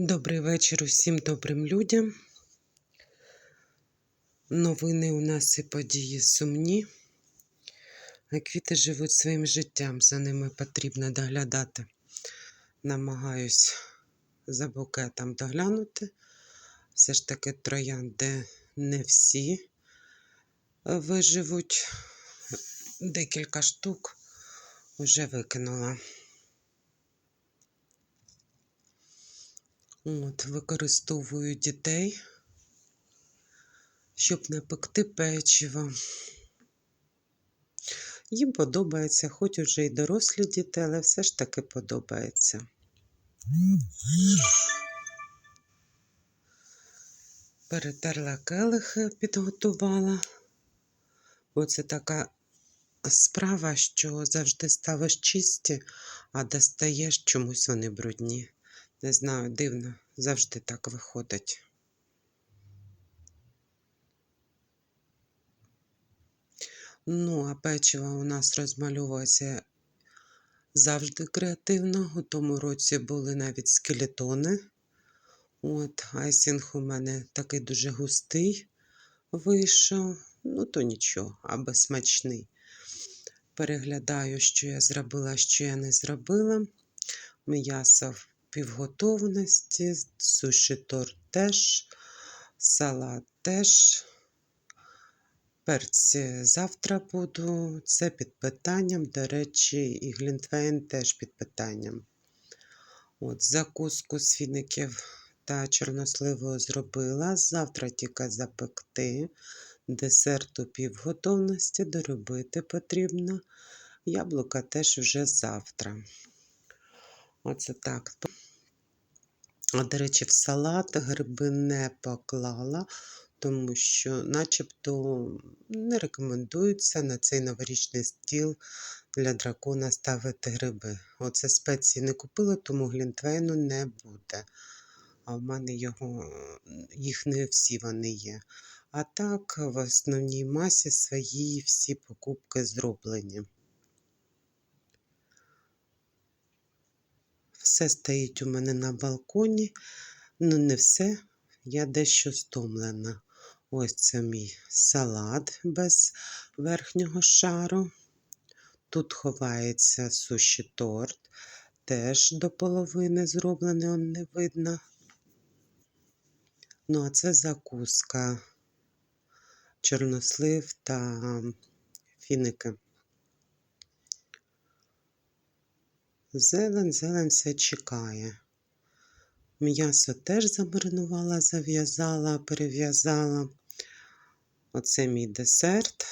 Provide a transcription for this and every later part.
Добрий вечір усім добрим людям. Новини у нас і події сумні. Квіти живуть своїм життям, за ними потрібно доглядати. Намагаюсь за букетом доглянути. Все ж таки троянди не всі виживуть. Декілька штук вже викинула. От, використовую дітей, щоб не пекти печиво. Їм подобається, хоч уже і дорослі діти, але все ж таки подобається. Перетерла келихи, підготувала. Бо це така справа, що завжди ставиш чисті, а достаєш чомусь вони брудні. Не знаю, дивно, завжди так виходить. Ну, а печиво у нас розмальовується завжди креативно. У тому році були навіть скелетони. От, айсінг у мене такий дуже густий вийшов. Ну, то нічого, аби смачний. Переглядаю, що я зробила, що я не зробила. М'ясо півготовності, суші торт теж, салат теж. Перці завтра буду. Це під питанням. До речі, і глінтвейн теж під питанням. От, Закуску з фіників та чорносливою зробила. Завтра тільки запекти. Десерт у півготовності доробити потрібно. Яблука теж вже завтра. Оце так. А, до речі, в салат гриби не поклала, тому що, начебто, не рекомендується на цей новорічний стіл для дракона ставити гриби. Оце спеції не купила, тому глінтвейну не буде. А в мене його, їх не всі вони є. А так, в основній масі свої всі покупки зроблені. Все стоїть у мене на балконі. Ну, не все, я дещо стомлена. Ось це мій салат без верхнього шару. Тут ховається суші торт, теж до половини зроблений, он не видно. Ну, а це закуска, чорнослив та фіники. Зелень, зелень все чекає. М'ясо теж замаринувала, зав'язала, перев'язала. Оце мій десерт.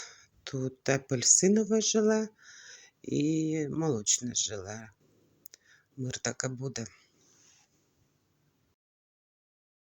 Тут апельсинове желе і молочне желе. Мир таке буде.